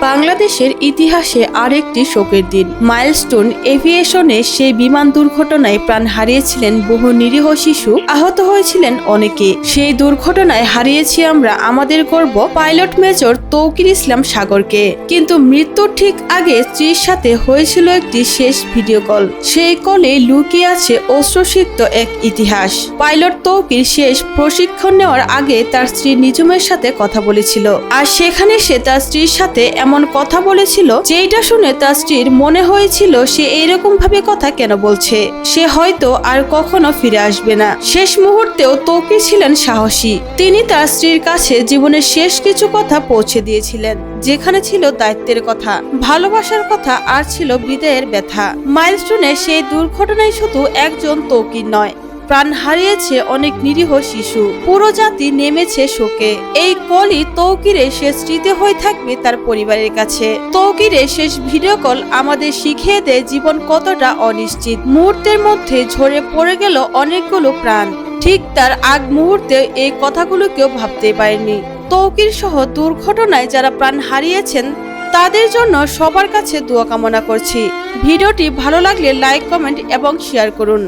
বাংলাদেশের ইতিহাসে আরেকটি শোকের দিন। মাইলস্টোন এভিয়েশনে সেই বিমান দুর্ঘটনায় প্রাণ হারিয়েছিলেন বহু নিরীহ শিশু। আহত হয়েছিলেন অনেকে। সেই দুর্ঘটনায় হারিয়েছি আমরা আমাদের গর্ব পাইলট মেজর তৌকির ইসলাম সাগরকে। কিন্তু মৃত্যুর ঠিক আগে স্ত্রীর সাথে হয়েছিল একটি শেষ ভিডিও কল। সেই কলে লুকিয়ে আছে অশ্রুসিক্ত এক ইতিহাস। পাইলট তৌকির শেষ প্রশিক্ষণ নেওয়ার আগে তার স্ত্রী নিজুমের সাথে কথা বলেছিল। আর সেখানে সে তার স্ত্রীর সাথে এমন কথা বলেছিল যেটা শুনে তার স্ত্রীর মনে হয়েছিল সে এইরকম ভাবে কথা কেন বলছে। সে হয়তো আর কখনো ফিরে আসবে না। শেষ মুহূর্তেও তৌকির ছিলেন সাহসী। তিনি তার স্ত্রীর কাছে জীবনের শেষ কিছু কথা পৌঁছে দিয়েছিলেন, যেখানে ছিল দায়িত্বের কথা। ভালোবাসার কথা আর ছিল বিদায়ের ব্যথা। মাইলস্টোনে সেই দুর্ঘটনায় শুধু একজন তৌকির নয় প্রাণ হারিয়েছে অনেক নিরীহ শিশু। পুরো জাতি নেমেছে শোকে। এই কলই তৌকিরে শেষ স্মৃতি হয়ে থাকবে তার পরিবারের কাছে। তৌকিরে শেষ ভিডিও কল আমাদের শিখিয়ে দেয় জীবন কতটা অনিশ্চিত। মুহূর্তের মধ্যে ঝরে পড়ে গেল অনেকগুলো প্রাণ। ঠিক তার আগ মুহূর্তে এই কথাগুলো কেউ ভাবতে পারেনি। তৌকির সহ দুর্ঘটনায় যারা প্রাণ হারিয়েছেন, তাদের জন্য সবার কাছে দোয়া কামনা করছি। ভিডিওটি ভালো লাগলে লাইক, কমেন্ট এবং শেয়ার করুন।